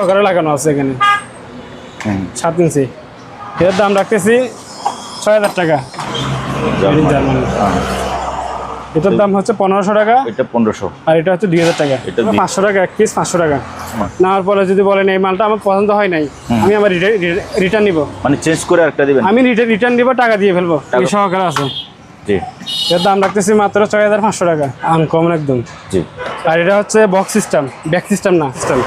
সহকারে লাগানো আছে এখানে। সাত ইঞ্চি। এর দাম রাখতেছি ছয় হাজার টাকা। Germany। এটার দাম হচ্ছে পনেরোশো টাকা। এটা পনেরোশো। আর এটা হচ্ছে দুই হাজার টাকা। পাঁচশো টাকা এক পিস পাঁচশো টাকা। হুম। নেওয়ার পরে যদি বলেন এই মালটা আমার পছন্দ হয় নাই আমি আমার রিটার্ন নিব। মানে চেঞ্জ করে একটা দিবেন? আমি রিটার্ন দিব টাকা দিয়ে ফেলব। এই সহকারে আছে। জি। এর দাম রাখতেছি মাত্র ছয় হাজার পাঁচশো টাকা। আনকমন একদম। জি। আর এটা হচ্ছে বক্স সিস্টেম ব্যাক সিস্টেম না সিস্টেম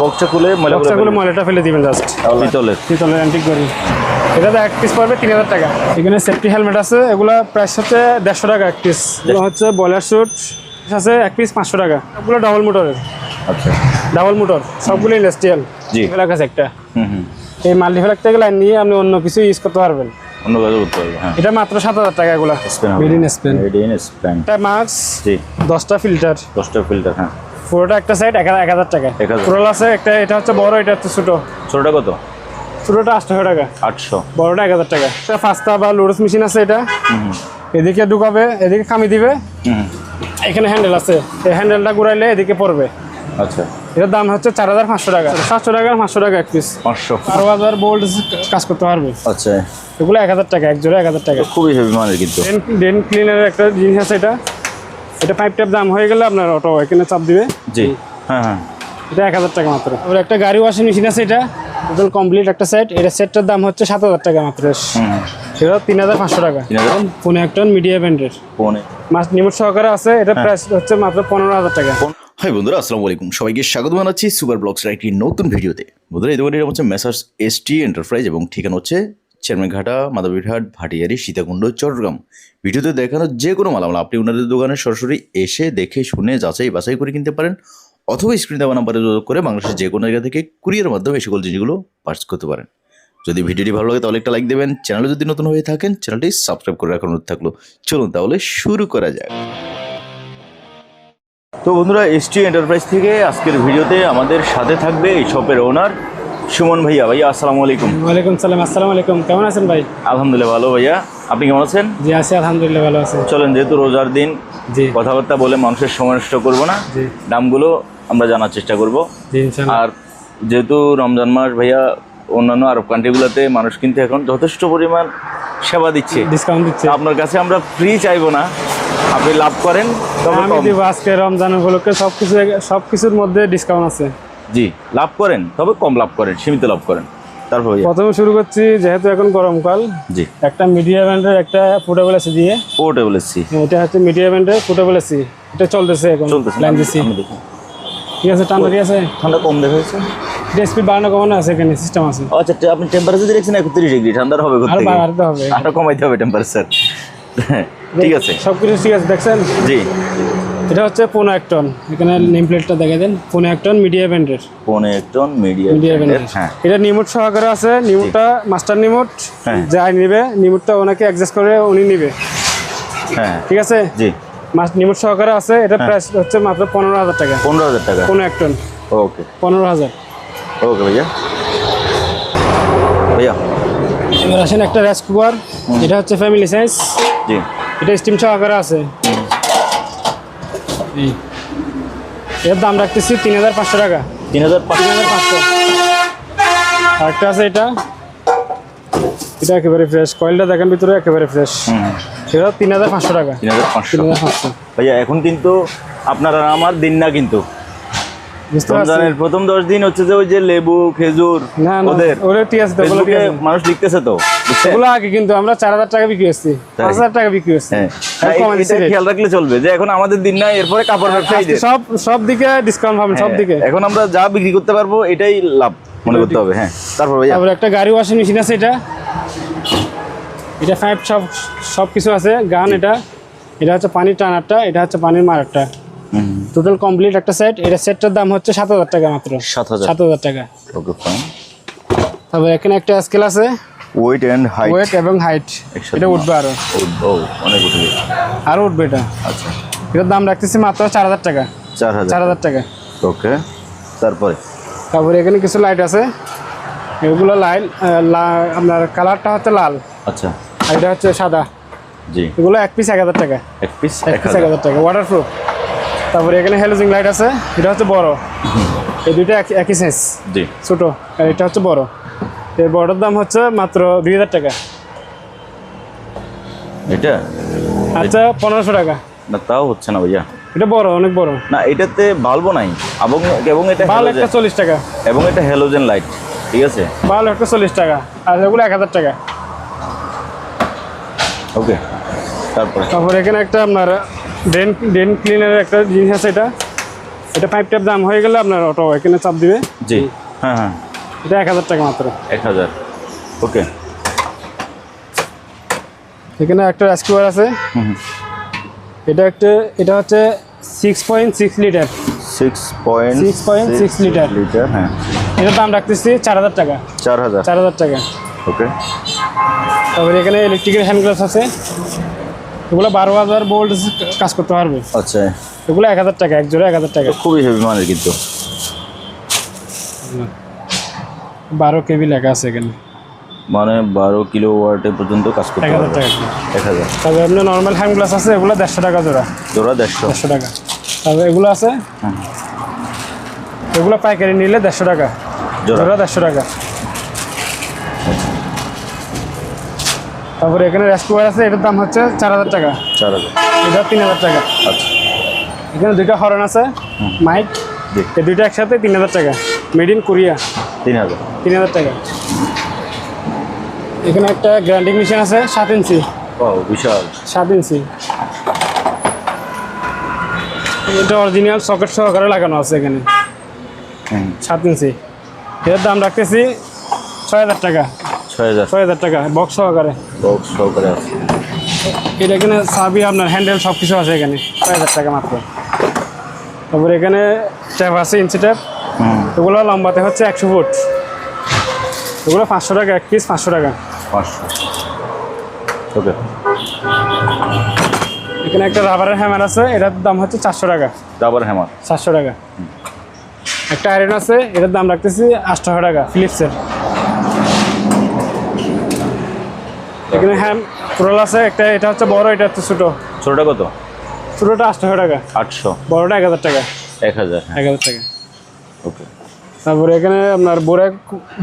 বক্সটা খুলে ময়লা করে ময়লাটা ফেলে দিবেন জাস্ট। পিতলের। পিতলের অ্যান্টিক করি এটা তো এক পিস পড়বে তিন হাজার টাকা। এখানে সেফটি হেলমেট আছে এগুলো প্রাইস হচ্ছে দেড়শো টাকা এক পিস এগুলো হচ্ছে বয়লার শুট আছে এক পিস পাঁচশো টাকা। সবগুলো ডাবল মোটরের আচ্ছা। ডাবল মোটর সবগুলো ইন্ডাস্ট্রিয়াল জি। ফেলাক আছে একটা। হুম হুম। এই মাল্টিফেলাক থেকে লাইন নিয়ে আপনি অন্য কিছু ইউজ করতে পারবেন। অন্য কাজে করতে পারবে হ্যাঁ। এটা মাত্র সাত হাজার টাকা এগুলো। Spain made in Spain made in Spain এটা মাস্ক জি। দশটা ফিল্টার দশটা ফিল্টার হ্যাঁ। পুরোটা একটা সাইড এক হাজার টাকা। পুরোল আছে একটা এটা হচ্ছে বড় এটা হচ্ছে ছোটো। ছোটটা কত? ছোটোটা আটশো টাকা। আটশো। বড়টা এক হাজার টাকা। এটা ফাস্তা বা লোডস মেশিন আছে এটা। এদিকে ঢুকাবে এদিকে খামি দিবে। এখানে হ্যান্ডেল আছে। এই হ্যান্ডেলটা ঘুরাইলে এদিকে পড়বে। আচ্ছা। এটার দাম হচ্ছে চার হাজার পাঁচশো টাকা। সাতশো টাকা পাঁচশো টাকা এক পিস পাঁচশো। বারো হাজার বোল্ট কাজ করতে পারবে। আচ্ছা। এগুলো এক হাজার টাকা এক জোড়া এক হাজার টাকা। খুবই হেভি মানের কিন্তু। ডেন ডেন ক্লিনারের একটা জিনিস আছে এটা। এটা পাইপ টাইপ দাম হয়ে গেলে আপনার অটো এখানে চাপ দিবে। জি হ্যাঁ হ্যাঁ। এটা এক হাজার টাকা মাত্র। তারপরে একটা গাড়ি ওয়াশিং মেশিন আছে এটা টোটাল কমপ্লিট একটা সেট এটা সেটটার দাম হচ্ছে সাত হাজার টাকা মাত্র। সেটা তিন হাজার পাঁচশো টাকা। হাজার। একটা মিডিয়া ব্যান্ডের পৌনে মাস নিমট সহকারে আছে এটা প্রাইস হচ্ছে মাত্র পনেরো হাজার টাকা। হাই বন্ধুরা আসসালামু আলাইকুম। সবাইকে স্বাগত জানাচ্ছি সুপার ব্লগসের একটি নতুন ভিডিওতে। বন্ধুরা এই হচ্ছে মেসার্স এস টি এন্টারপ্রাইজ এবং ঠিকানা হচ্ছে চেয়ারম্যানঘাটা মাদাবিরহাট ভাটিয়ারি, সীতাকুণ্ড, চট্টগ্রাম। ভিডিওতে দেখানো যে কোনো মালামাল আপনি ওনাদের দোকানে সরাসরি এসে দেখে শুনে যাচাই বাছাই করে কিনতে পারেন অথবা স্ক্রিন দেওয়া নাম্বারে যোগাযোগ করে বাংলাদেশের যে কোনো জায়গা থেকে কুরিয়ার মাধ্যমে এই সকল জিনিসগুলো পার্চ করতে পারেন। যদি ভিডিওটি ভালো লাগে তাহলে একটা লাইক দেবেন। চ্যানেলে যদি নতুন হয়ে থাকেন, চ্যানেলটি সাবস্ক্রাইব করে রাখার অনুরোধ থাকল। চলুন তাহলে শুরু করা যাক। তো বন্ধুরা এসটি এন্টারপ্রাইজ থেকে আজকের ভিডিওতে আমাদের সাথে থাকবে এই শপের ওনার সুমন ভাইয়া ভাইয়া আসসালামু আলাইকুম। ওয়ালাইকুম সালাম আসসালামু আলাইকুম। কেমন আছেন ভাই? আলহামদুলিল্লাহ ভালো ভাইয়া। আপনি কেমন আছেন? জি আছি আলহামদুলিল্লাহ ভালো আছি। চলেন যেহেতু রোজার দিন জি। কথাবার্তা বলে মানুষের সময় নষ্ট করব না। জি। দামগুলো আমরা জানার চেষ্টা করব। আর যেহেতু রমজান মাস ভাইয়া অন্যান্য আরব কান্ট্রিগুলোতে মানুষ কিন্তু এখন যথেষ্ট পরিমাণ সেবা দিচ্ছে। ডিসকাউন্ট দিচ্ছে। আপনার কাছে আমরা ফ্রি চাইব না। আপনি লাভ করেন তবে। আজকে রমজান উপলক্ষে সব কিছু সব কিছুর মধ্যে ডিসকাউন্ট আছে। জি লাভ করেন তবে কম লাভ করেন সীমিত লাভ করেন। তারপর প্রথমে শুরু করছি যেহেতু এখন গরমকাল জি। একটা মিডিয়া ব্যান্ডের একটা ফুটেবল এসি দিয়ে। পোর্টেবল এসছি এটা হচ্ছে মিডিয়া ব্যান্ডের ফুটেবল এসি এটা চলতেছে এখন চলতেছে লাইন দিচ্ছি ঠিক আছে ঠান্ডা ঠিক আছে? ঠান্ডা কম দেখা যাচ্ছে এটা স্পিড বাড়ানো কমানো আছে এখানে সিস্টেম আছে। আচ্ছা আপনি টেম্পারেচার দেখছেন একত্রিশ ডিগ্রি ঠান্ডার হবে আর বাড়াতে হবে। আরও কমাইতে হবে টেম্পারেচার ঠিক আছে সব কিছু ঠিক আছে দেখছেন? জি। এটা হচ্ছে পনেরো এক টন। এখানে নেম প্লেটটা দেখে দেন। পনেরো এক টন মিডিয়া ব্যান্ডের পৌনে এক টন মিডিয়াম মিডিয়া ব্যান্ডের হ্যাঁ। এটা নিমুট সহকারে আছে। নিমুটটা মাস্টার নিমুট হ্যাঁ। যাই নেবে নিমুটটা ওনাকে অ্যাডজাস্ট করে উনি নিবে। হ্যাঁ। ঠিক আছে? জি। মাস নিমুট সহকারে আছে। এটা হ্যাঁ। প্রাইস হচ্ছে মাত্র পনেরো হাজার টাকা। পনেরো হাজার টাকা। পনেরো এক টন। ওকে। পনেরো হাজার। ওকে ভাইয়া। ভাইয়া। এবার আসেন একটা রাইস কুকার এটা হচ্ছে ফ্যামিলি সাইজ জি। এটা স্টিম সহকারে আছে। এর দাম রাখতেছি তিন হাজার পাঁচশো টাকা। তিন হাজার পাঁচ হাজার পাঁচশো। আরেকটা আছে এটা। এটা একেবারে ফ্রেশ কয়েলটা দেখেন ভিতরে একেবারে ফ্রেশ সেটা তিন হাজার পাঁচশো টাকা। তিন হাজার পাঁচশো। ভাইয়া এখন কিন্তু আপনার আর আমার দিন না কিন্তু। রমজানের প্রথম দশ দিন হচ্ছে যে ওই যে লেবু খেজুর ওদের। মানুষ লিখতেছে তো। বুঝছেন? আগে কিন্তু আমরা চার হাজার টাকা বিক্রি করছি? পাঁচ হাজার টাকা বিক্রি করছি। হ্যাঁ। rate। খেয়াল রাখলে চলবে যে এখন আমাদের দিন নাই এরপরে কাপড় ব্যবসায়ীদের। সব সব দিকে ডিসকাউন্ট পাবেন সব হ্যাঁ, দিকে। এখন আমরা যা বিক্রি করতে পারব এটাই লাভ মনে করতে হবে হ্যাঁ। তারপর একটা গাড়ি ওয়াশিং মেশিন আছে এটা। এটা ফাইভ সব সব কিছু আছে গান এটা। এটা হচ্ছে পানির টানারটা এটা হচ্ছে পানির মারারটা। টোটাল কমপ্লিট একটা সেট এটা সেটটার দাম হচ্ছে সাত হাজার টাকা মাত্র। সাত হাজার। টাকা। ওকে ফাইন তারপরে এখানে একটা স্কেল আছে। ওয়েট অ্যান্ড হাইট ওয়েট এবং হাইট এটা উঠবে আরও। অনেক উঠবে আরও উঠবে এটা। আচ্ছা। এটার দাম রাখতেছি মাত্র চার হাজার টাকা। চার হাজার। চার হাজার টাকা। ওকে তারপরে? তারপরে এখানে কিছু লাইট আছে। এগুলো লাইট আপনার কালারটা হচ্ছে লাল। আচ্ছা। আর এটা হচ্ছে সাদা। জি। এগুলো এক পিস এক হাজার টাকা। এক পিস এক পিস এক হাজার টাকা। ওয়াটার প্রুফ তারপরে এখানে হ্যালোজিং লাইট আছে। এটা হচ্ছে বড়। এই দুইটা এক- একই সাইজ জি। ছোটো। আর এটা হচ্ছে বড়। এই বড়টার দাম হচ্ছে মাত্র দুই হাজার টাকা। এটা? আচ্ছা পনেরোশো টাকা। না তাও হচ্ছে না ভাইয়া। এটা বড় অনেক বড়। না এটাতে বাল্বও নাই। এবং এবং এটা বাল halogen- একটা চল্লিশ টাকা। এবং এটা হ্যালোজেন লাইট ঠিক আছে? বাল একটা চল্লিশ টাকা। আর এগুলো এক হাজার টাকা। ওকে তারপরে? তারপর এখানে একটা আপনার ড্রেন ড্রেন ক্লিনারের একটা জিনিস আছে এটা। এটা পাইপ ট্যাপ দাম হয়ে গেলে আপনার অটো এখানে চাপ দিবে। জি। হ্যাঁ হ্যাঁ। এটা এক হাজার টাকা মাত্র। এক হাজার। ওকে। এখানে একটা রেস্কিউয়ার আছে। এটা একটা এটা হচ্ছে six point six litre six point 6.6 litre. Litre হ্যাঁ। এটার দাম রাখতেছি চার হাজার টাকা। চার হাজার। চার হাজার টাকা। ওকে। তারপরে এখানে ইলেকট্রিকের হ্যান্ড গ্লাস আছে। এগুলো বারো হাজার বোল্ট কাজ করতে পারবে। আচ্ছা। এগুলো এক হাজার টাকা এক জোড়া এক হাজার টাকা। খুবই হেভি মানের কিন্তু। বারো কেবি লেখা আছে এখানে। মানে বারো কিলো ওয়াটে পর্যন্ত কাজ করতে এক হাজার টাকা এক হাজার। তারপরে আপনার নর্মাল হ্যান্ড গ্লাস আছে এগুলো দেড়শো টাকা জোড়া। জোড়া দেড়শো। দেড়শো টাকা। তারপরে এগুলো আছে? এগুলো পাইকারি নিলে দেড়শো টাকা। জোড়া। জোড়া দেড়শো টাকা। তারপরে এখানে রেস্কুয়ার আছে এটার দাম হচ্ছে চার হাজার টাকা। চার হাজার। এটা তিন হাজার টাকা। আচ্ছা। এখানে দুইটা হরন আছে মাইক এই দুইটা একসাথে তিন হাজার টাকা। মেড ইন কোরিয়া তিন হাজার। তিন হাজার টাকা। এখানে একটা গ্রাইন্ডিং মেশিন আছে সাত ইঞ্চি। ও বিশাল। সাত ইঞ্চি। এটা অরিজিনাল সকেট সহকারে লাগানো আছে এখানে। সাত ইঞ্চি। এর দাম রাখতেছি ছয় হাজার টাকা। ছয় হাজার। ছয় হাজার টাকা বক্স সহকারে। বক্স সহকারে আছে। এটা এখানে সাবি আপনার হ্যান্ডেল সব কিছু আছে এখানে ছয় হাজার টাকা মাত্র। তারপরে এখানে ট্যাপ আছে ইঞ্চি ট্যাপ এগুলো লম্বাতে হচ্ছে একশো ফুট। এগুলো পাঁচশো টাকা এক পিস পাঁচশো টাকা। পাঁচশো। ওকে। এখানে একটা রাবারের হ্যামার আছে এটার দাম হচ্ছে চারশো টাকা। ডাবল হ্যামার চারশো টাকা। একটা আয়রন আছে এটার দাম রাখতেছি আটশো টাকা ফিলিপসের এখানে হ্যাম রোল আছে একটা এটা হচ্ছে বড় এটা হচ্ছে ছোটো। ছোটোটা কত? ছোটোটা আটশো টাকা। আটশো। বড়টা এক হাজার টাকা। এক হাজার হ্যাঁ। এক হাজার টাকা। ওকে। তারপরে এখানে আপনার বোরাক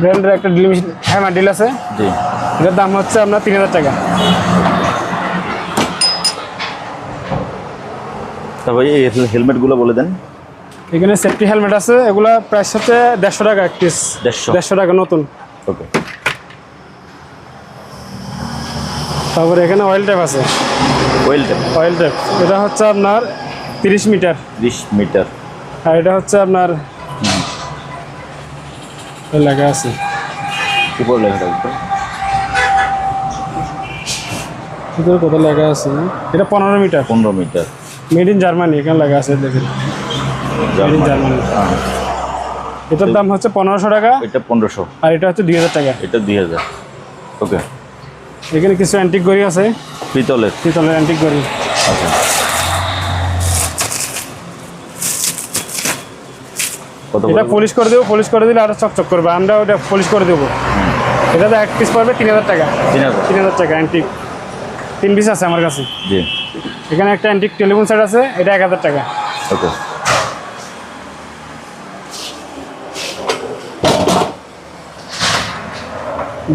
ব্র্যান্ডের একটা ড্রিল হ্যামার ডিল আছে। জি। এটার দাম হচ্ছে আপনার তিন হাজার টাকা। তারপরে এই হেলমেটগুলো বলে দেন। এখানে সেফটি হেলমেট আছে এগুলা প্রাইস হচ্ছে দেড়শো টাকা এক পিস দেড়শো। দেড়শো টাকা নতুন। ওকে। তারপরে এখানে অয়েল ট্যাপ আছে। অয়েল ট্যাপ এটা হচ্ছে আপনার তিরিশ মিটার। ত্রিশ মিটার। আর এটা হচ্ছে আপনার লেখা আছে উপর লেখা থাকবে ভিতরে কোথায় লেখা আছে এটা পনেরো মিটার পনেরো মিটার মেড ইন জার্মানি এখানে লেখা আছে দেখেন মেড ইন জার্মানি এটার দাম হচ্ছে পনেরোশো টাকা। এটা পনেরোশো। আর এটা হচ্ছে দুই হাজার টাকা। এটা দুই হাজার। ওকে এখানে কিছু অ্যান্টিক গড়ি আছে। পিতলের। পিতলের অ্যান্টিক গড়ি। আচ্ছা। এটা পলিশ করে দেবো পলিশ করে দিলে আরও চকচক করবে। আমরা ওটা পলিশ করে দেবো। এটা তো এক পিস পড়বে তিন হাজার টাকা। তিন হাজার। টাকা অ্যান্টিক তিন পিস আছে আমার কাছে। জি। এখানে একটা অ্যান্টিক টেলিফোন সেট আছে এটা এক হাজার টাকা। ওকে।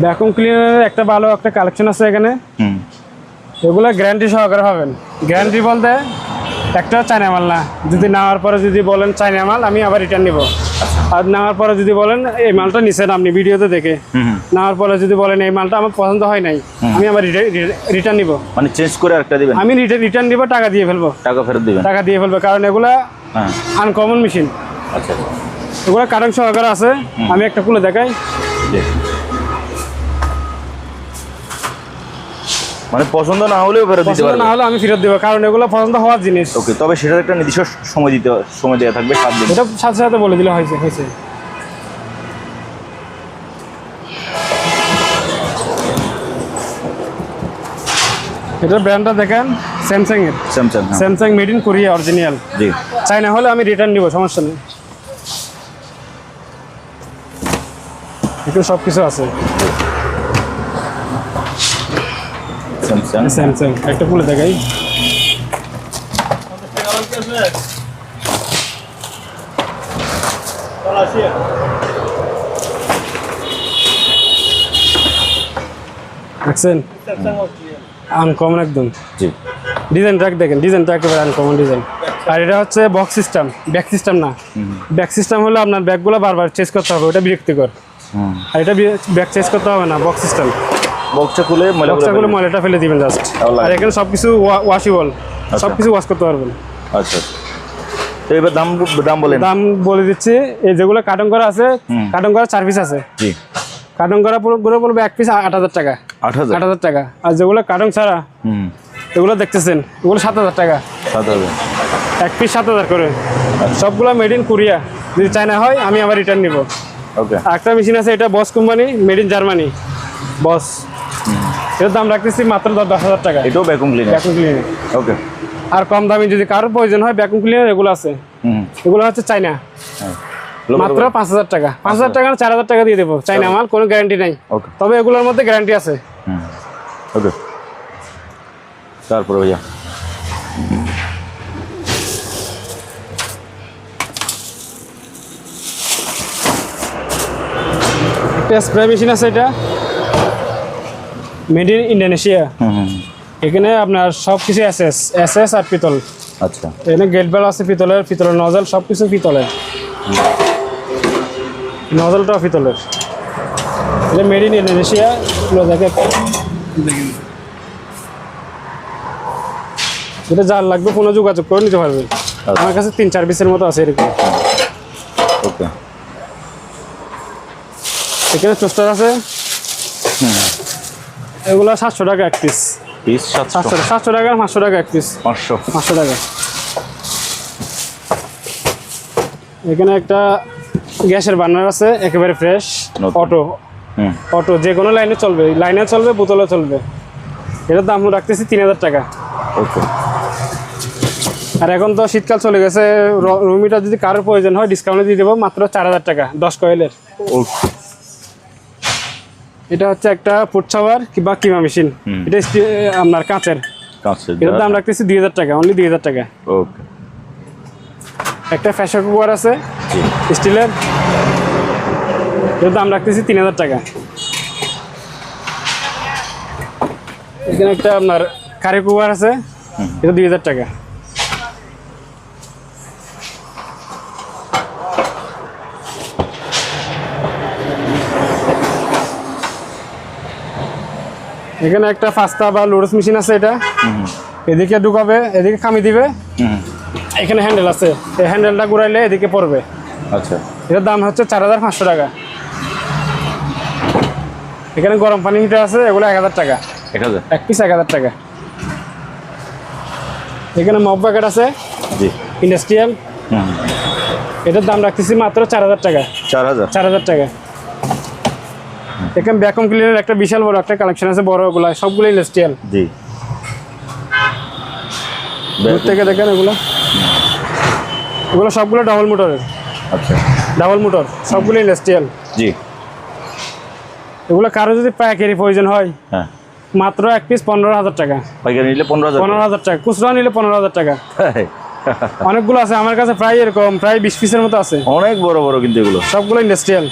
ভ্যাকুম ক্লিনারের একটা ভালো একটা কালেকশন আছে এখানে। এগুলো গ্যারান্টি সহকারে পাবেন। গ্যারান্টি বলতে একটা চায়না মাল না। যদি নেওয়ার পরে যদি বলেন চায়না মাল আমি আবার রিটার্ন নিব। আর নেওয়ার পরে যদি বলেন এই মালটা নিছেন আপনি ভিডিওতে দেখে। নেওয়ার পরে যদি বলেন এই মালটা আমার পছন্দ হয় নাই আমি আবার রিটার্ন নিব। মানে চেঞ্জ করে একটা দিবেন? আমি রিটার্ন দিব টাকা দিয়ে ফেলব। টাকা ফেরত দিবেন? টাকা দিয়ে ফেলব কারণ এগুলা হ্যাঁ। আনকমন মেশিন আচ্ছা। এগুলো কারণ সহকারে আছে। আমি একটা খুলে দেখাই। মানে পছন্দ না হলেও ফেরত দিতে পারবে। না হলে আমি ফেরত দেবো কারণ এগুলো পছন্দ হওয়ার জিনিস। ওকে তবে সেটার একটা নির্দিষ্ট সময় দিতে সময় দেওয়া থাকবে সাত দিন। এটা সাথে সাথে বলে দিলে হয়েছে হয়েছে। এটার ব্র্যান্ডটা দেখেন স্যামসাং এর। Samsung Samsung made in Korea original G. China হলে আমি রিটার্ন নিব সমস্যা নেই। এখানে সব কিছু আছে। স্যামসাং স্যামসাং একটা খুলে দেখাই। দেখছেন আনকমন একদম। জি। ডিজাইন ট্র্যাক দেখেন ডিজাইনটা একেবারে আনকমন ডিজাইন আর এটা হচ্ছে বক্স সিস্টেম ব্যাক সিস্টেম না। ব্যাক সিস্টেম হলে আপনার ব্যাগগুলো বারবার চেঞ্জ করতে হবে ওটা বিরক্তিকর। আর এটা ব্যাক চেঞ্জ করতে হবে না বক্স সিস্টেম বক্সটা খুলে ময়লা বক্সটাগুলো ময়লাটা ফেলে দিবেন জাস্ট আর এখানে সব কিছু ওয়াশিবল সব কিছু ওয়াশ করতে পারবেন। আচ্ছা আচ্ছা। তো এবার দাম দাম বলেন। দাম বলে দিচ্ছি এই যেগুলো কার্টন করা আছে কার্টন করা চার পিস আছে। জি। কার্টন করা পুরো পুরো বলবে এক পিস আট হাজার টাকা। আট হাজার? আট হাজার টাকা। আর যেগুলো কার্টন ছাড়া হুম। এগুলো দেখতেছেন এগুলো সাত হাজার টাকা। সাত হাজার। এক পিস সাত হাজার করে। সবগুলো মেড ইন কোরিয়া যদি চায়না হয় আমি আবার রিটার্ন নিব। ওকে একটা মেশিন আছে এটা Bosch company made in Germany Bosch এটার দাম রাখতেছি মাত্র দশ হাজার টাকা এটাও vacuum cleaner vacuum cleaner okay আর কম দামি যদি কারোর প্রয়োজন হয় ভ্যাকুম ক্লিনার এগুলো আছে। হুম। এগুলো হচ্ছে চায়না। হ্যাঁ। মাত্র পাঁচ হাজার টাকা। পাঁচ হাজার টাকা চার হাজার টাকা দিয়ে দেবো। চাইনা মাল কোনো গ্যারান্টি নাই। ওকে তবে এগুলোর মধ্যে গ্যারান্টি আছে। হুম। ওকে তারপরে ভাইয়া। স্প্রে মেশিন আছে এটা। Made in Indonesia hmm hmm এখানে আপনার সব কিছু এস এস এস এস আর পিতল। আচ্ছা। এখানে গেট বেল আছে পিতলের পিতলের নজল সব কিছু পিতলের নজলটাও পিতলের। এটা মেড ইন ইন্ডোনেশিয়া দেখে এটা যার লাগবে কোনো যোগাযোগ করে নিতে পারবে। আমার কাছে তিন চার পিসের মতো আছে এরকম। ওকে। এখানে টোস্টার আছে। এগুলো সাতশো টাকা এক পিস পিস সাতশো। সাতশো টাকা পাঁচশো টাকা এক পিস পাঁচশো। পাঁচশো টাকা। এখানে একটা গ্যাসের বার্নার আছে একেবারে ফ্রেশ অটো অটো যে কোনো লাইনে চলবে। লাইনে চলবে বোতলে চলবে। এটার দাম রাখতেছি তিন হাজার টাকা। ওকে। আর এখন তো শীতকাল চলে গেছে রুমিটা যদি কারোর প্রয়োজন হয় ডিসকাউন্টে দিয়ে দেবো মাত্র চার হাজার টাকা দশ কয়েলের এটা হচ্ছে একটা ফুড সাওয়ার কিংবা কিমা মেশিন। এটা আপনার কাঁচের। কাঁচের এটার দাম রাখতেছি দুই হাজার টাকা অনলি দুই হাজার টাকা। ওকে। একটা প্রেশার কুকার আছে জি। স্টিলের। এর দাম রাখতেছি তিন হাজার টাকা। এখানে একটা আপনার কারি কুকার আছে এটা দুই হাজার টাকা। এখানে একটা পাস্তা বা লুডোস মেশিন আছে এটা। এদিকে ঢুকাবে এদিকে খামি দিবে। এখানে হ্যান্ডেল আছে। এই হ্যান্ডেলটা ঘুরাইলে এদিকে পড়বে। আচ্ছা। এটার দাম হচ্ছে চার হাজার পাঁচশো টাকা। এখানে গরম পানি হিটার আছে এগুলো এক হাজার টাকা। এক হাজার? এক পিস এক হাজার টাকা। এখানে মগ প্যাকেট আছে। জি। ইন্ডাস্ট্রিয়াল এটার দাম রাখতেছি মাত্র চার হাজার টাকা। চার হাজার? চার হাজার টাকা। এখানে ব্যাকম ক্লিনের একটা বিশাল বড় একটা কালেকশন আছে বড় ওগুলা সবগুলো ইন্ডাস্ট্রিয়াল জি। দূর থেকে দেখেন এগুলো। এগুলো সবগুলো ডাবল মোটরের আচ্ছা। ডাবল মোটর সবগুলো ইন্ডাস্ট্রিয়াল জি। এগুলো কারও যদি পাইকারি প্রয়োজন হয় হ্যাঁ। মাত্র এক পিস পনেরো হাজার টাকা। পাইকারি নিলে পনেরো হাজার পনেরো হাজার টাকা খুচরা নিলে পনেরো হাজার টাকা। হ্যাঁ। অনেকগুলো আছে আমার কাছে প্রায় এরকম প্রায় বিশ পিসের মতো আছে। অনেক বড় বড় কিন্তু এগুলো। সবগুলো ইন্ডাস্ট্রিয়াল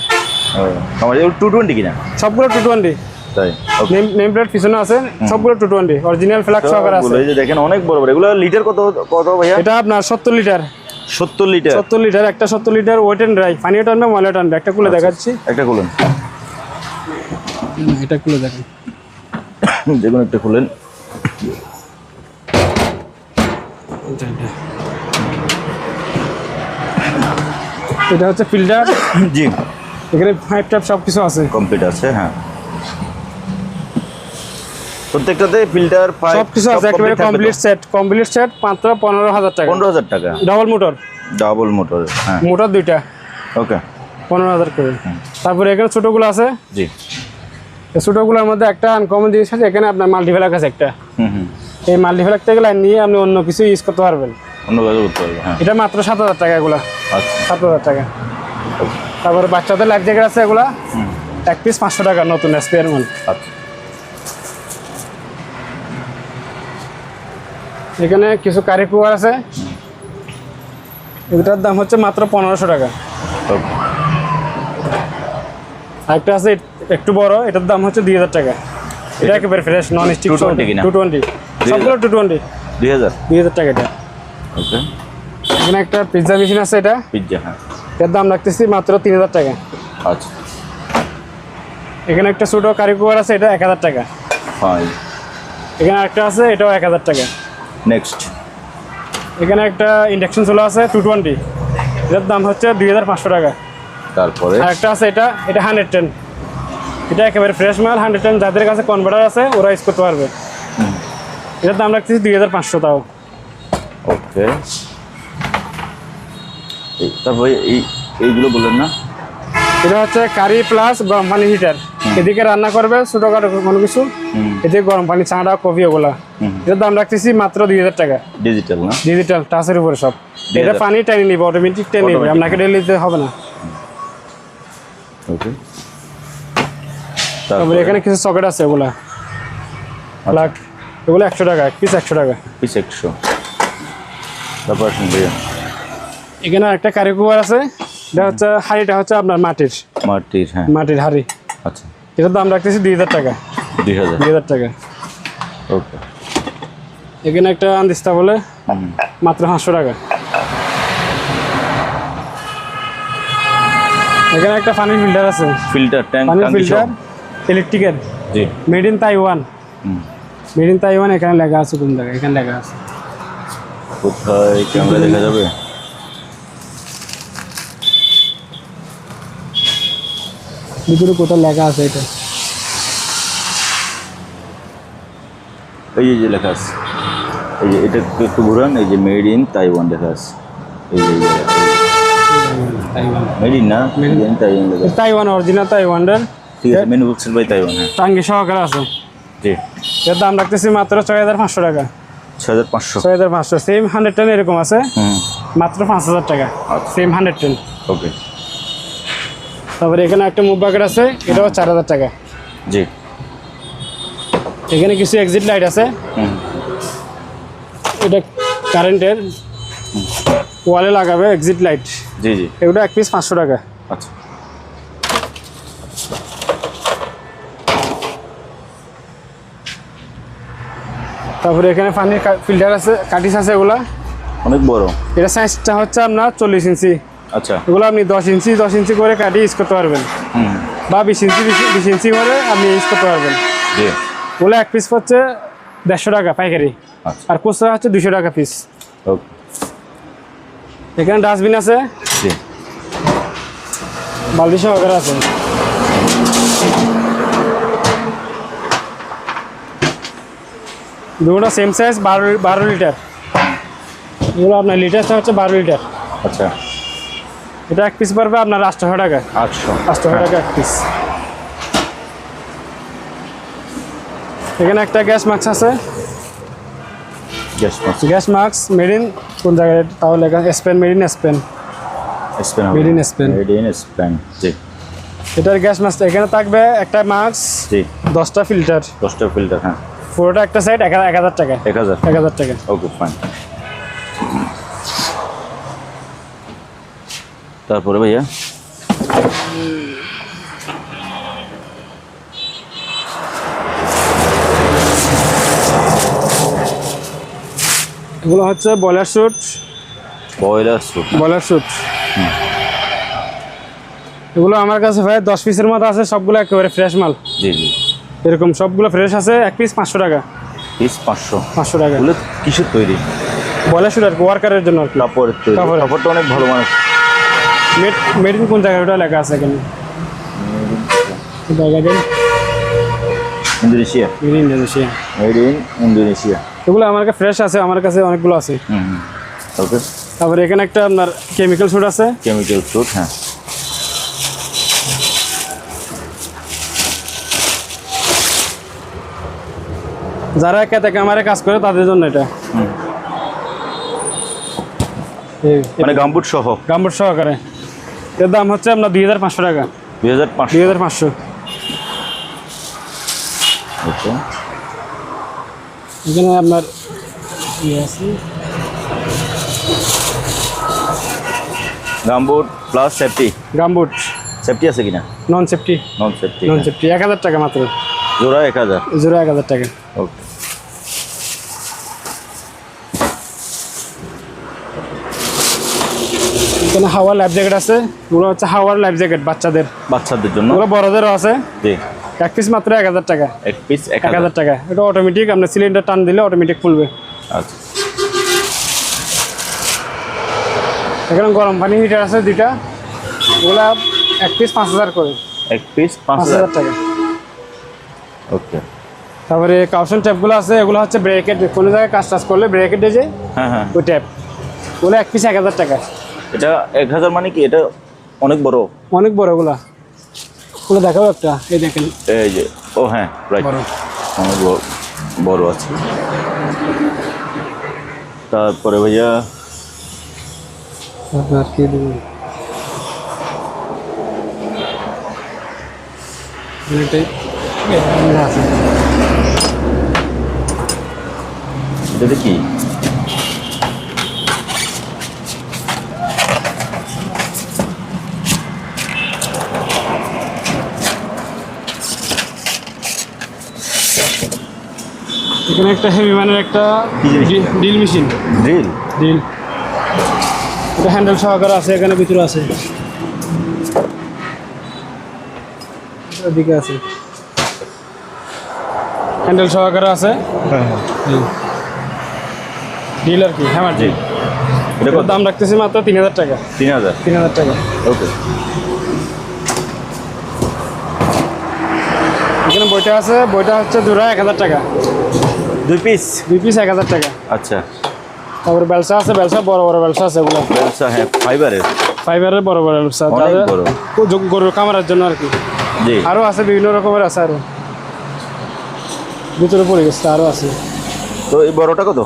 আমার টু টোয়েন্টি কিনা? সবগুলো টু টোয়েন্টি তাই? নেম প্লেট পিছনে আছে সবগুলো টু টোয়েন্টি অরিজিনাল ফ্ল্যাগ সহকারে আছে। এই যে দেখেন অনেক বড় বড়। এগুলো লিটার কত কত ভাইয়া? এটা আপনার সত্তর লিটার সত্তর লিটার সত্তর লিটার একটা সত্তর লিটার ওয়েট অ্যান্ড ড্রাই পানিও টানবে ময়লা টানবে। একটা খুলে দেখাচ্ছি। একটা খুলেন। এটা খুলে দেখেন। যে কোনো একটা খুলেন। এটা হচ্ছে ফিল্টার জি। এখানে ফাইভ টাইপ সব কিছু আছে। কমপ্লিট আছে হ্যাঁ। প্রত্যেকটাতে ফিল্টার পাইপ সব কিছু আছে একেবারে কমপ্লিট সেট কমপ্লিট সেট মাত্র পনেরো হাজার টাকা। পনেরো হাজার টাকা। ডাবল মোটর ডাবল মোটর হ্যাঁ। মোটর দুইটা। ওকে পনেরো হাজার করে। তারপরে এখানে ছোটোগুলো আছে। জি। এই ছোটোগুলোর মধ্যে একটা আনকমন জিনিস আছে এখানে আপনার মাল্টিভ্যালাক আছে একটা। হুম হুম। এই মাল্টিভ্যালাক থেকে লাইন নিয়ে আপনি অন্য কিছু ইউজ করতে পারবেন। অন্য কাজে করতে পারবে হ্যাঁ। এটা মাত্র সাত হাজার টাকা এগুলো। আচ্ছা। সাত হাজার টাকা। তারপরে বাচ্চাদের লাইফ জ্যাকেট আছে এগুলা। এক পিস পাঁচশো টাকা নতুন স্পেয়ার মাল আচ্ছা। এখানে কিছু কারি কুয়ার আছে। এটার দাম হচ্ছে মাত্র পনেরোশো টাকা। আরেকটা আছে একটু বড় এটার দাম হচ্ছে দুই হাজার টাকা। এটা একেবারে ফ্রেশ নন স্টিক 220 কিনা? Two twenty. সবগুলো টু টোয়েন্টি। দুই হাজার? দুই হাজার টাকা এটা। ওকে। এখানে একটা পিৎজা মেশিন আছে এটা। পিজ্জা হ্যাঁ। এর দাম রাখতেছি মাত্র তিন হাজার টাকা। আচ্ছা। এখানে একটা ছোটো কারি কুকার আছে এটা এক হাজার টাকা। ফাইন এখানে একটা আছে এটাও এক হাজার টাকা। নেক্সট এখানে একটা ইন্ডাকশন চুলা আছে টু টোয়েন্টি এটার দাম হচ্ছে দুই হাজার পাঁচশো টাকা। তারপরে? আর একটা আছে এটা এটা হান্ড্রেড টেন এটা একেবারে ফ্রেশ মাল হান্ড্রেড টেন যাদের কাছে কনভার্টার আছে ওরা ইউজ করতে পারবে। এটার দাম রাখতেছি দুই হাজার পাঁচশো তাও ওকে তারপরে এই এইগুলো বললেন না? এটা হচ্ছে কারি প্লাস গরম পানি হিটার এদিকে রান্না করবে ছোটোখাটো কোনো কিছু। এদিকে গরম পানি চাঁড়া কফি ওগুলা। এটার দাম রাখতেছি মাত্র দুই হাজার টাকা। ডিজিটাল না? ডিজিটাল টাচের উপরে সব। এটা পানি টেনে নিবে অটোমেটিক টেনে নিবে আপনাকে ডেলি দিতে হবে না। ওকে তারপরে এখানে কিছু সকেট আছে ওগুলা প্লাগ এগুলো একশো টাকা পিস একশো টাকা। পিস একশো। তারপর এখানে একটা কারি কুকার আছে। এটা হচ্ছে হাঁড়িটা হচ্ছে আপনার মাটির। মাটির হ্যাঁ। মাটির হাঁড়ি। আচ্ছা। এটার দাম রাখতেছি দুই হাজার টাকা। দুই হাজার। দুই হাজার টাকা। ওকে। এখানে একটা আন্দিস্তা বলে মাত্র পাঁচশো টাকা। এখানে একটা পানির ফিল্টার আছে। ফিল্টার ট্যাঙ্ক পানির ফিল্টার ইলেকট্রিকের জি। Made in Taiwan made in Taiwan এখানে লেখা আছে কোন জায়গায়? এখানে লেখা আছে। কোথায়? ক্যামেরা দেখা যাবে? ভিতরে কোথাও লেখা আছে এটা। এই যে- লেখা আছে। এই যে এটা একটু ঘুরান এই যে মেড ইন তাইওয়ান লেখা আছে। এই যে মেড ইন না? মেড ইন তাইওয়ান লেখা তাইওয়ান অরিজিনাল তাইওয়ানের ঠিক আছে ম্যানুফ্যাকচার বাই তাইওয়ান হ্যাঁ। টাঙ্গি সহকারে আছে। জি। এর দাম রাখতেছি মাত্র ছয় হাজার পাঁচশো টাকা। ছয় হাজার পাঁচশো। ছয় হাজার পাঁচশো। সেম হান্ড্রেড টেন এরকম আছে। হুম। মাত্র পাঁচ হাজার টাকা। সেম হান্ড্রেড টেন ওকে তারপরে এখানে একটা মুভ বাকেট আছে এটাও চার হাজার টাকা। জি। এখানে কিছু এক্সিট লাইট আছে। এটা কারেন্টের ওয়ালে লাগাবে এক্সিট লাইট জি জি। এগুলো এক পিস পাঁচশো টাকা। আচ্ছা। তারপরে এখানে পানির ফিল্টার আছে কাটিস আছে এগুলা। অনেক বড়। এটা সাইজটা হচ্ছে আপনার চল্লিশ ইঞ্চি আচ্ছা। এগুলো আপনি দশ ইঞ্চি দশ ইঞ্চি করে কাটি ইউজ করতে পারবেন। বা বিশ ইঞ্চি বিশ ইঞ্চি করে আপনি ইউজ করতে পারবেন। ওগুলো এক পিস হচ্ছে দেড়শো টাকা পাইকারি। আচ্ছা। আর খুচরা হচ্ছে দুশো টাকা পিস এখানে ডাস্টবিন আছে। বালতি সহকারে আছে। দুটো সেম সাইজ বারো বারো লিটার এগুলো আপনার লিটারটা হচ্ছে বারো লিটার আচ্ছা। এটা এক পিস পারবে আপনার আটশো টাকা। আটশো। আটশো টাকা এক পিস এখানে একটা গ্যাস মাস্ক আছে। Gas mask gas mask made in কোন জায়গায়? তাও লেখা Spain made in Spain in Spain জি। এটার গ্যাস মাস্ক এখানে থাকবে একটা মাস্ক জি। দশটা ফিল্টার দশটা ফিল্টার হ্যাঁ। পুরোটা একটা সাইড এক হাজার টাকা এক হাজার। এক হাজার টাকা ওকে ফাইন তারপরে ভাইয়া? এগুলো হচ্ছে boiler suit. Boiler suit boiler suit. এগুলো আমার কাছে ভাই দশ পিসের মতো আছে সবগুলো একেবারে ফ্রেশ মাল। জি জি। এরকম সবগুলো ফ্রেশ আছে এক পিস পাঁচশো টাকা। পিস পাঁচশো। পাঁচশো টাকা। কিসের তৈরি? বয়লার স্যুট আর কি ওয়ার্কারের জন্য আর কি। কাপড়ের তৈরি। কাপড়টা অনেক ভালো মানুষ মেড মেড কোন জায়গায়? ওটা লেখা আছে Indonesia. Made in Indonesia. Made in Indonesia. এগুলো আমার কাছে ফ্রেশ আছে আমার কাছে অনেকগুলো আছে। ওকে তারপরে? এখানে একটা আপনার কেমিক্যাল স্যুট আছে। কেমিক্যাল স্যুট হ্যাঁ। যারা ক্যামেরায় কাজ করে তাদের জন্য এটা। মানে গাম্বুট সহ। গাম্বুট সহকারে। এর দাম হচ্ছে আপনার দুই হাজার পাঁচশো টাকা। দুই হাজার পাঁচশো। দুই হাজার পাঁচশো। এখানে আপনার gumboot plus safety gumboot. Safety আছে কিনা? Non safety non safety non safety এক হাজার টাকা মাত্র। জোড়া এক হাজার। জোড়া এক হাজার টাকা। ওকে এখানে হাওয়ার লাইফ জ্যাকেট আছে। ওগুলো হচ্ছে হাওয়ার লাইফ জ্যাকেট বাচ্চাদের। বাচ্চাদের জন্য। ওগুলো বড়দেরও আছে। জি। এক পিস মাত্র এক হাজার টাকা। এক পিস এক হাজার টাকা। এটা অটোমেটিক আপনার সিলিন্ডার টান দিলে অটোমেটিক খুলবে। আচ্ছা। এখানে গরম পানি হিটার আছে দুইটা। ওগুলা এক পিস পাঁচ হাজার করে। এক পিস পাঁচ হাজার। টাকা। ওকে। তারপরে কাউশন ট্যাপগুলো আছে এগুলো হচ্ছে ব্রেকেট কোনো জায়গায় কাজ টাজ করলে ব্রেকেটে যে হ্যাঁ হ্যাঁ। ওই ট্যাপ ওগুলো এক পিস এক হাজার টাকা। এটা এক হাজার মানে কি? এটা অনেক বড়। অনেক বড় ওগুলা ওগুলো দেখাও একটা এই দেখেন। এই যে ও হ্যাঁ রাইট অনেক বড় বড় আছে। তারপরে ভাইয়া? আর কি দেবো? এটাই। আছে। এটা কি? এখানে একটা হেভি মানের একটা? ডিল মেশিন ড্রিল ডিল এটা হ্যান্ডেল সহকারে আছে এখানে ভিতরে আছে। এদিকে আছে। হ্যান্ডেল সহকারে আছে। ডিল আর কি হ্যামার জি এটার দাম রাখতেছি মাত্র তিন হাজার টাকা। তিন হাজার? তিন হাজার টাকা। ওকে। এখানে বইটা আছে বইটা হচ্ছে দুরা এক হাজার টাকা। দুই পিস দুই পিস এক হাজার টাকা। আচ্ছা। তারপরে ব্যবসা আছে ব্যবসা বড় বড় ব্যবসা আছে ওগুলো ব্যবসা হ্যাঁ ফাইবারের ফাইবারের বড় বড় ব্যবসা গরুর কামারের জন্য আর কি। জি। আরও আছে বিভিন্ন রকমের আছে আরও ভিতরে পড়ে গেছে আরও আছে। তো এই বড়টা কত?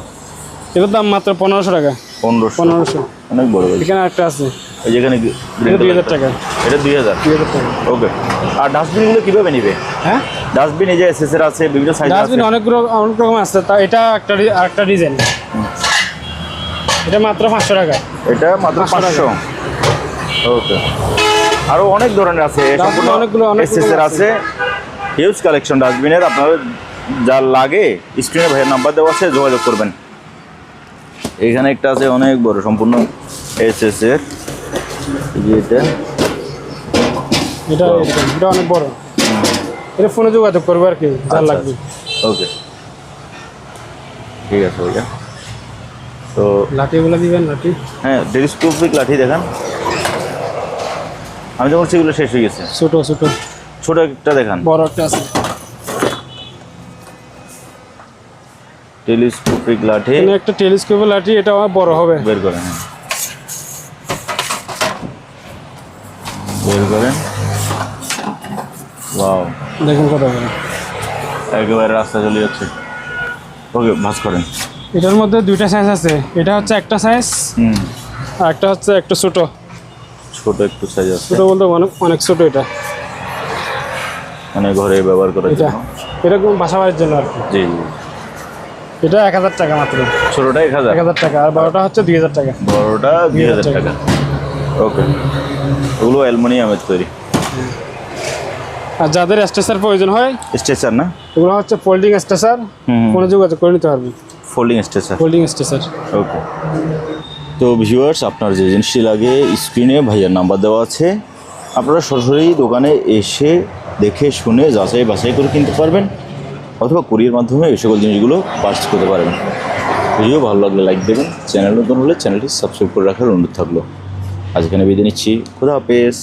এটার দাম মাত্র পনেরোশো টাকা। পনেরোশো। পনেরোশো। অনেক বড়। এখানে একটা আছে। এই যেখানে দুই হাজার। টাকা। এটা দুই হাজার। দুই হাজার টাকা। ওকে আর ডাস্টবিনগুলো কীভাবে নিবে? হ্যাঁ? ডাস্টবিন এই যে এসএসের আছে বিভিন্ন সাইজ আছে। ডাস্টবিন অনেক অনেক রকম আছে। তা এটা একটা আরেকটা ডিজাইন এটা মাত্র পাঁচশো টাকা। এটা মাত্র 500 টাকা। ওকে। আরও অনেক ধরনের আছে। সম্পূর্ণ অনেকগুলো, অনেক এসএসের আছে। হিউজ কালেকশন ডাস্টবিনের আপনাদের যা লাগে স্ক্রিনে ভাইয়ের নাম্বার দেওয়া আছে যোগাযোগ করবেন। এখানে একটা আছে অনেক বড় সম্পূর্ণ এসএস এর। এই যে এটা। এটা এটা অনেক বড়। এটা ফোনে যোগাযোগ করব আর কি আচ্ছা, যার লাগবে ওকে ঠিক আছে ওইটা তো লাঠিগুলো দিবেন লাঠি? হ্যাঁ টেলিস্কোপিক লাঠি দেখান। আমি যখন সেগুলো শেষ হয়ে গেছে। ছোট ছোট। ছোট একটা দেখান। বড় একটা আছে। টেলিস্কোপিক লাঠি। এখানে একটা টেলিস্কোপের লাঠি এটা আমার বড় হবে। বের করেন হ্যাঁ। বের করেন। ওয়াও। দেখুন কত একেবারে রাস্তা চলে যাচ্ছে। ওকে ভাস করেন। এটার মধ্যে দুইটা সাইজ আছে। এটা হচ্ছে একটা সাইজ আর একটা হচ্ছে একটু ছোট। ছোট একটু সাইজ আছে। ছোট বলতে অনেক অনেক ছোট এটা। মানে ঘরে ব্যবহার করার জন্য। এটা কোনো বাসা বাড়ির জন্য আর জি এটা এক হাজার টাকা মাত্র। ছোটটা এক হাজার। এক হাজার টাকা আর বড়টা হচ্ছে দুই হাজার টাকা। বড়টা দুই হাজার টাকা। ওকে। ওগুলো অ্যালুমিনিয়ামের তৈরি। আর যাদের স্টেসার প্রয়োজন হয় স্ট্রেচার না? ওগুলো হচ্ছে ফোল্ডিং স্টেসার হুম ফোনে যোগাযোগ করে নিতে পারবেন folding stretcher? Folding stretcher okay তো ভিউয়ার্স আপনার যে জিনিসটি লাগে স্ক্রিনে ভাইয়ার নাম্বার দেওয়া আছে। আপনারা সরাসরি দোকানে এসে দেখে শুনে যাচাই বাছাই করে কিনতে পারবেন অথবা কুরিয়ার মাধ্যমে এই সকল জিনিসগুলো পার্চেস করতে পারবেন। ভিডিও ভালো লাগলে লাইক দেবেন। চ্যানেল নতুন হলে চ্যানেলটি সাবস্ক্রাইব করে রাখার অনুরোধ থাকল। আজকে এখানে বিদায় নিচ্ছি। খুদা হাফেজ।